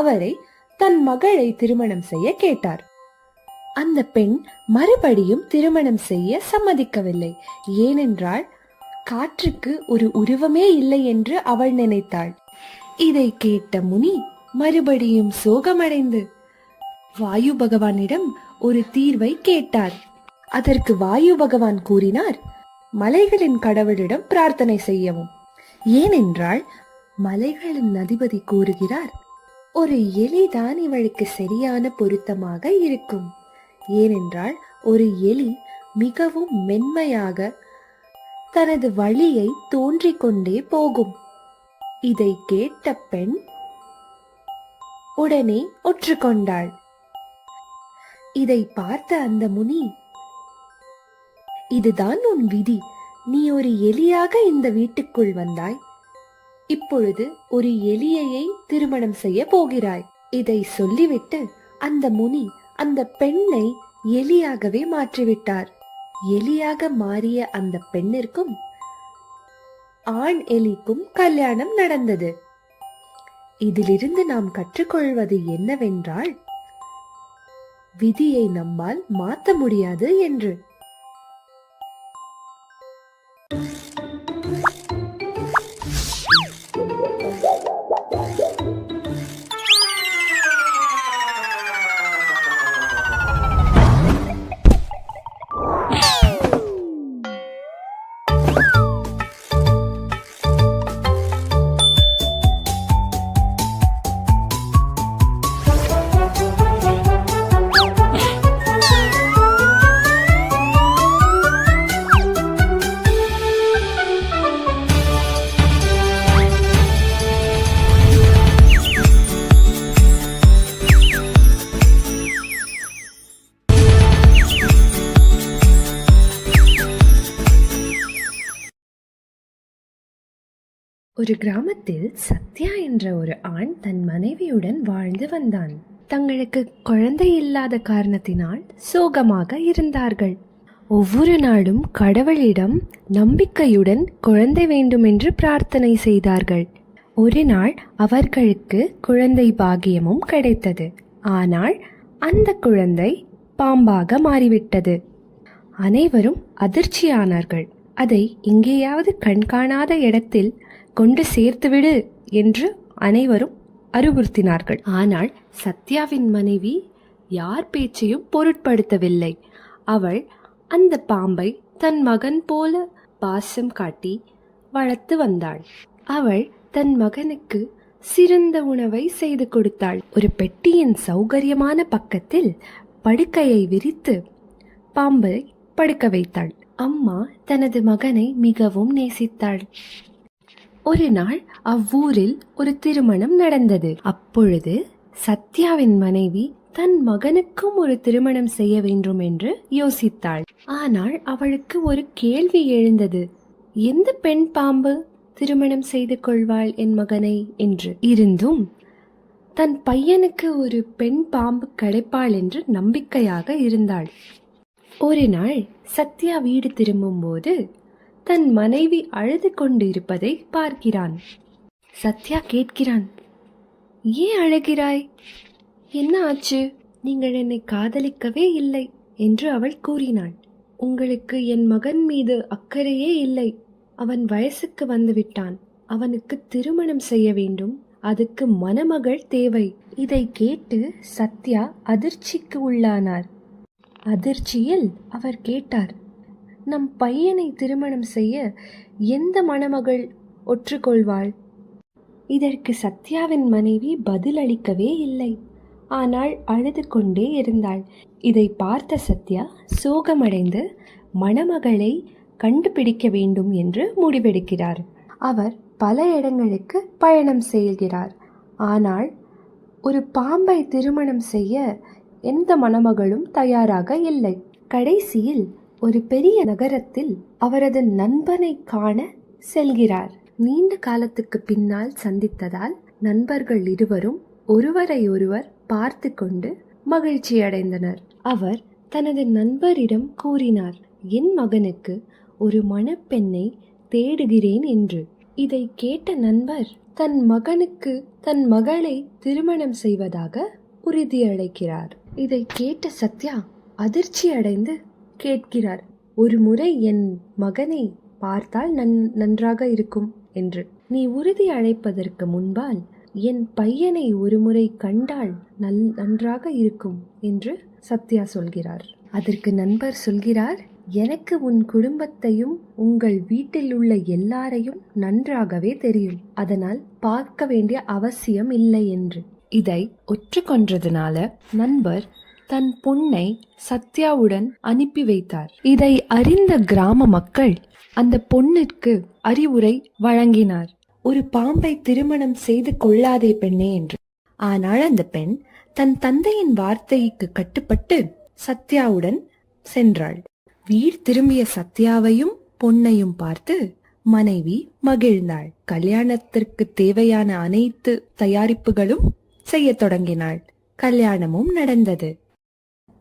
அவரை தன் மகளை திருமணம் செய்ய கேட்டார். அந்த பெண் மறுபடியும் திருமணம் செய்ய சம்மதிக்கவில்லை. ஏனென்றால் காற்றுக்கு ஒரு உருவமே இல்லை என்று அவள் நினைத்தாள். இதை கேட்ட முனி மறுபடியும் சோகமடைந்து வாயு பகவானிடம் ஒரு தீர்வை கேட்டார். அதற்கு வாயு பகவான் கூறினார் மலைகளின் கடவுளிடம் பிரார்த்தனை செய்யவும். ஏனென்றால் மலைகளின் அதிபதி கூறுகிறார் ஒரு எலிதான் இவளுக்கு சரியான பொருத்தமாக இருக்கும். ஏனென்றால் ஒரு எலி மிகவும் மென்மையாக தனது வழியை தோன்றிக் கொண்டே போகும். இதை கேட்ட பெண் உடனே ஒற்றுக்கொண்டாள். இதை பார்த்த அந்த முனி இதுதான் உன் விதி. நீ ஒரு எலியாக இந்த வீட்டுக்குள் வந்தாய். இப்பொழுது ஒரு எலியையை திருமணம் செய்ய போகிறாய். இதை சொல்லிவிட்டு அந்த முனி அந்த பெண்ணை எலியாகவே மாற்றிவிட்டார். எலியாக மாறிய அந்த பெண்ணிற்கும் ஆண் எலிக்கும் கல்யாணம் நடந்தது. இதிலிருந்து நாம் கற்றுக்கொள்வது என்னவென்றால் விதியை நம்மால் மாற்ற முடியாது என்று. ஒரு கிராமத்தில் சத்யா என்ற ஒரு ஆண் தன் மனைவியுடன் வாழ்ந்து வந்தான். தங்களுக்கு குழந்தை இல்லாத காரணத்தினால் சோகமாக இருந்தார்கள். ஒவ்வொரு நாளும் கடவுளிடம் நம்பிக்கையுடன் குழந்தை வேண்டுமென்று பிரார்த்தனை செய்தார்கள். ஒரு நாள் அவர்களுக்கு குழந்தை பாகியமும் கிடைத்தது. ஆனால் அந்த குழந்தை பாம்பாக மாறிவிட்டது. அனைவரும் அதிர்ச்சியானார்கள். அதை எங்கேயாவது கண்காணாத இடத்தில் கொண்டு சேர்த்துவிடு என்று அனைவரும் அறிவுறுத்தினார்கள். ஆனால் சத்யாவின் மனைவி யார் பேச்சையும் பொருட்படுத்தவில்லை. அவள் அந்த பாம்பை தன் மகன் போல பாசம் காட்டி வளர்த்து வந்தாள். அவள் தன் மகனுக்கு சிறந்த உணவை செய்து கொடுத்தாள். ஒரு பெட்டியின் சௌகரியமான பக்கத்தில் படுக்கையை விரித்து பாம்பை படுக்க வைத்தாள். அம்மா தனது மகனை மிகவும் நேசித்தாள். ஒரு நாள் அவ்வூரில் ஒரு திருமணம் நடந்தது. அப்பொழுது சத்யாவின் மனைவி தன் மகனுக்கும் ஒரு திருமணம் செய்ய வேண்டும் என்று யோசித்தாள். ஆனால் அவளுக்கு ஒரு கேள்வி எழுந்தது. எந்த பெண் பாம்பு திருமணம் செய்து கொள்வாள் என் மகனை? என்று. இருந்தும் தன் பையனுக்கு ஒரு பெண் பாம்பு கிடைப்பாள் என்று நம்பிக்கையாக இருந்தாள். ஒரு நாள் சத்யா வீடு திரும்பும்போது தன் மனைவி அழுது கொண்டிருப்பதை பார்க்கிறான். சத்யா கேட்கிறான் ஏன் அழுகிறாய்? என்ன ஆச்சு? நீங்கள் என்னை காதலிக்கவே இல்லை என்று அவள் கூறினாள். உங்களுக்கு என் மகன் மீது அக்கறையே இல்லை. அவன் வயசுக்கு வந்துவிட்டான். அவனுக்கு திருமணம் செய்ய வேண்டும். அதுக்கு மணமகள் தேவை. இதை கேட்டு சத்யா அதிர்ச்சிக்கு உள்ளானார். அதிர்ச்சியில் அவர் கேட்டார் நம் பையனை திருமணம் செய்ய எந்த மணமகள் ஒற்றுக்கொள்வாள்? இதற்கு சத்யாவின் மனைவி பதிலளிக்கவே இல்லை. ஆனால் அழுது கொண்டே இருந்தாள். இதை பார்த்த சத்யா சோகமடைந்து மணமகளை கண்டுபிடிக்க வேண்டும் என்று முடிவெடுக்கிறார். அவர் பல இடங்களுக்கு பயணம் செய்கிறார். ஆனால் ஒரு பாம்பை திருமணம் செய்ய எந்த மணமகளும் தயாராக இல்லை. கடைசியில் ஒரு பெரிய நகரத்தில் அவரது நண்பனை காண செல்கிறார். நீண்ட காலத்துக்கு பின்னால் சந்தித்ததால் நண்பர்கள் இருவரும் ஒருவரை ஒருவர் பார்த்து கொண்டு மகிழ்ச்சி அடைந்தனர் அவர் தனது நண்பரிடம் கூறினார் என் மகனுக்கு ஒரு மணப்பெண்ணை தேடுகிறேன் என்று. இதை கேட்ட நண்பர் தன் மகனுக்கு தன் மகளை திருமணம் செய்வதாக உறுதியளிக்கிறார். இதை கேட்ட சத்யா அதிர்ச்சி அடைந்து கேட்கிறார் ஒரு முறை என் மகனை பார்த்தால் நன் நன்றாக இருக்கும் என்று. நீ உறுதி அழைப்பதற்கு முன்பால் என் பையனை ஒருமுறை கண்டால் நல் நன்றாக இருக்கும் என்று சத்யா சொல்கிறார். அதற்கு நண்பர் சொல்கிறார் எனக்கு உன் குடும்பத்தையும் உங்கள் வீட்டில் உள்ள எல்லாரையும் நன்றாகவே தெரியும். அதனால் பார்க்க வேண்டிய அவசியம் இல்லை என்று. இதை ஒற்றுக்கொன்றதுனால நண்பர் தன் பொண்ணை சத்யாவுடன் அனுப்பி வைத்தார். இதை அறிந்த கிராம மக்கள் அந்த பொண்ணிற்கு அறிவுரை வழங்கினார். ஒரு பாம்பை திருமணம் செய்து கொள்ளாதே பெண்ணே என்று. ஆனால் அந்த பெண் தன் தந்தையின் வார்த்தைக்கு கட்டுப்பட்டு சத்யாவுடன் சென்றாள். வீடு திரும்பிய சத்யாவையும் பொன்னையும் பார்த்து மனைவி மகிழ்ந்தாள். கல்யாணத்திற்கு தேவையான அனைத்து தயாரிப்புகளும் செய்யத் தொடங்கினாள். கல்யாணமும் நடந்தது.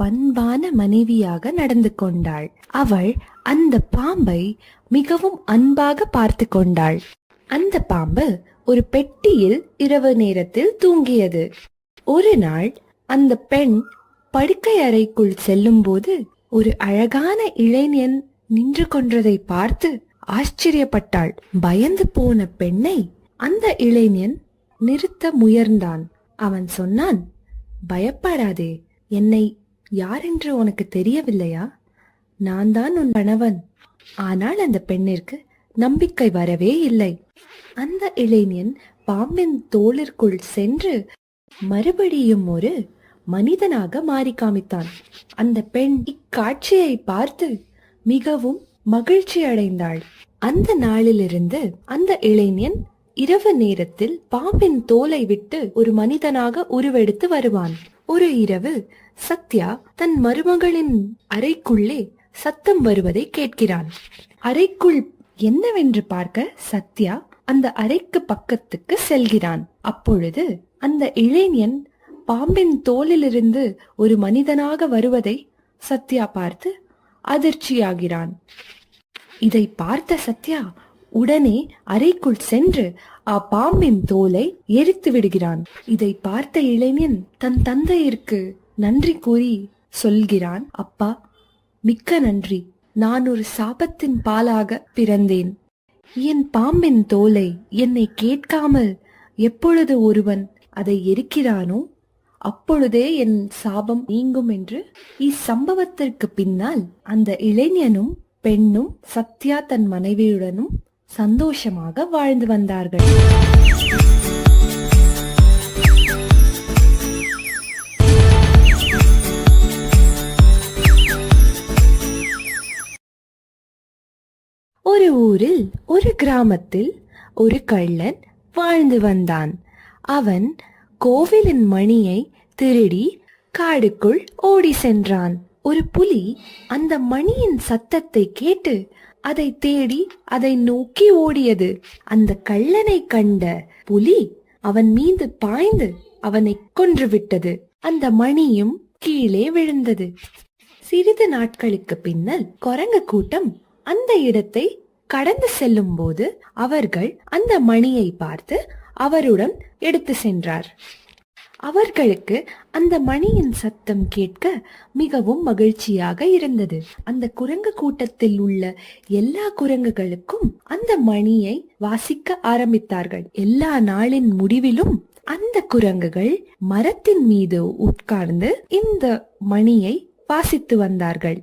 பண்பான மனைவியாக நடந்து கொண்டாள். அவள் அந்த பாம்பை மிகவும் அன்பாக பார்த்து கொண்டாள். அந்த பாம்பு ஒரு பெட்டியில் இரவு நேரத்தில் தூங்கியது. ஒரு நாள் அந்த பெண் படுக்கை அறைக்குள் செல்லும்போது ஒரு அழகான இளைஞன் நின்று கொன்றதை பார்த்து ஆச்சரியப்பட்டாள். பயந்து போன பெண்ணை அந்த இளைஞன் நிறுத்த முயர்ந்தான் அவன் சொன்னான் பயப்படாதே என்னை யாரென்று உனக்கு தெரியவில்லையா? நான் தான் உன் கணவன். ஆனால் அந்த பெண்ணிற்கு நம்பிக்கை வரவே இல்லை. அந்த இளைஞன் பாம்பின் தோளிற்குள் சென்று மறுபடியும் ஒரு மனிதனாக மாறி காமித்தான். அந்த பெண் இக்காட்சியை பார்த்து மிகவும் மகிழ்ச்சி அடைந்தாள். அந்த நாளிலிருந்து அந்த இளைஞன் இரவு நேரத்தில் பாம்பின் தோலை விட்டு ஒரு மனிதனாக உருவெடுத்து வருவான். ஒரு இரவு சத்யா தன் மருமகளின் அறைக்குள்ளே சத்தம் வருவதை கேட்கிறான். அறைக்குள் என்னவென்று பார்க்க சத்யா அந்த அறைக்கு பக்கத்துக்கு செல்கிறான். அப்பொழுது அந்த இளைஞன் பாம்பின் தோலிலிருந்து ஒரு மனிதனாக வருவதை சத்யா பார்த்து அதிர்ச்சியாகிறான். இதை பார்த்த சத்யா உடனே அறைக்குள் சென்று அப்பாம்பின் தோலை எரித்து விடுகிறான். இதை பார்த்த இளைஞன் தன் தந்தையிற்கு நன்றி கூறி சொல்கிறான் அப்பா மிக்க நன்றி. நான் ஒரு சாபத்தின் பாலாக பிறந்தேன். என் பாம்பின் தோலை என்னை கேட்காமல் எப்பொழுது ஒருவன் அதை எரிக்கிறானோ அப்பொழுதே என் சாபம் நீங்கும் என்று இச்சம்பவத்திற்கு பின்னால் அந்த இளைஞனும் பெண்ணும் சத்யா தன் மனைவியுடனும் சந்தோஷமாக வாழ்ந்து வந்தார்கள். ஒரு ஊரில் ஒரு கிராமத்தில் ஒரு கள்ளன் வாழ்ந்து வந்தான். அவன் கோவிலின் மணியை திருடி காடுக்குள் ஓடி சென்றான். ஒரு புலி அந்த மணியின் சத்தத்தை கேட்டு அதை தேடி அதை நோக்கி ஓடியது. அந்த கள்ளனை கண்ட புலி அவன் மீது பாய்ந்து அவனை கொன்றுவிட்டது. அந்த மணியும் கீழே விழுந்தது. சிறிது நாட்களுக்கு பின்னல் குரங்கு கூட்டம் அந்த இடத்தை கடந்து செல்லும் போது அவர்கள் அந்த மணியை பார்த்து அவருடன் எடுத்து சென்றார். அவர்களுக்கு அந்த மணியின் சத்தம் கேட்க மிகவும் மகிழ்ச்சியாக இருந்தது. அந்த குரங்கு கூட்டத்தில் உள்ள எல்லா குரங்குகளுக்கும் அந்த மணியை வாசிக்க ஆரம்பித்தார்கள். எல்லா நாளின் முடிவிலும் அந்த குரங்குகள் மரத்தின் மீது உட்கார்ந்து இந்த மணியை வாசித்து வந்தார்கள்.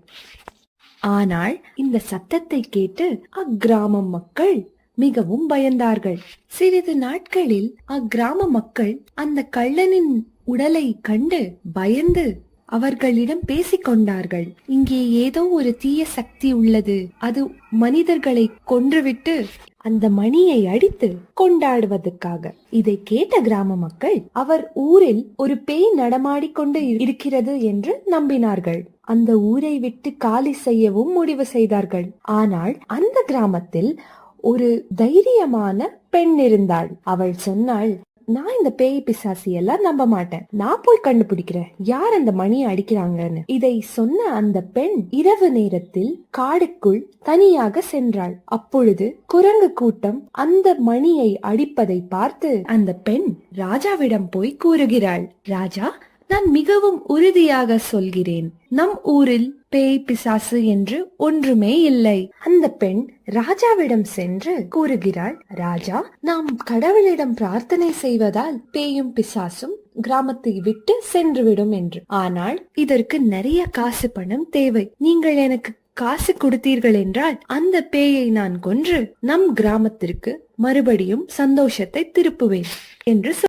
ஆனால் இந்த சத்தத்தை கேட்டு அக்கிராம மக்கள் மிகவும் பயந்தார்கள். சிறிது நாட்களில் அக்கிராம மக்கள் அந்த கள்ளனின் உடலை கண்டு பயந்து அவர்களிடம் பேசிக் கொண்டார்கள். இங்கே ஏதோ ஒரு தீய சக்தி உள்ளது. அது மனிதர்களை கொன்றுவிட்டு அந்த மணியை அடித்து கொண்டாடுவதற்காக. இதை கேட்ட கிராம மக்கள் அவர் ஊரில் ஒரு பேய் நடமாடிக்கொண்டு இருக்கிறது என்று நம்பினார்கள். அந்த ஊரை விட்டு காலி செய்யவும் முடிவு செய்தார்கள். ஆனால் அந்த கிராமத்தில் ஒரு தைரியமான பெண் இருந்தாள். அவள் சொன்னாள் நான் இந்த பேய் பிசாசி எல்லாம் நம்ப மாட்டேன். நான் போய் கண்டுபிடிக்கிறேன். யார் அந்த மணியை அடிக்கிறாங்கன்னு? இதை சொன்ன அந்த பெண் இரவு நேரத்தில் காடுக்குள் தனியாக சென்றாள். அப்பொழுது குரங்கு கூட்டம் அந்த மணியை அடிப்பதை பார்த்து அந்த பெண் ராஜாவிடம் போய் கூறுகிறாள் ராஜா நான் மிகவும் உறுதியாக சொல்கிறேன் நம் ஊரில் பேய் பிசாசு என்று ஒன்றுமே இல்லை. அந்த பெண் ராஜாவிடம் சென்று கூறுகிறாள் ராஜா நாம் கடவுளிடம் பிரார்த்தனை செய்வதால் பேயும் பிசாசும் கிராமத்தை விட்டு சென்றுவிடும் என்று. ஆனால் இதற்கு நிறைய காசு பணம் தேவை. நீங்கள் எனக்கு காசு கொடுத்தீர்கள் என்றால் அந்த பேயை நான் கொன்று நம் கிராமத்திற்கு மறுபடியும் சந்தோஷத்தை திருப்புவேன் என்று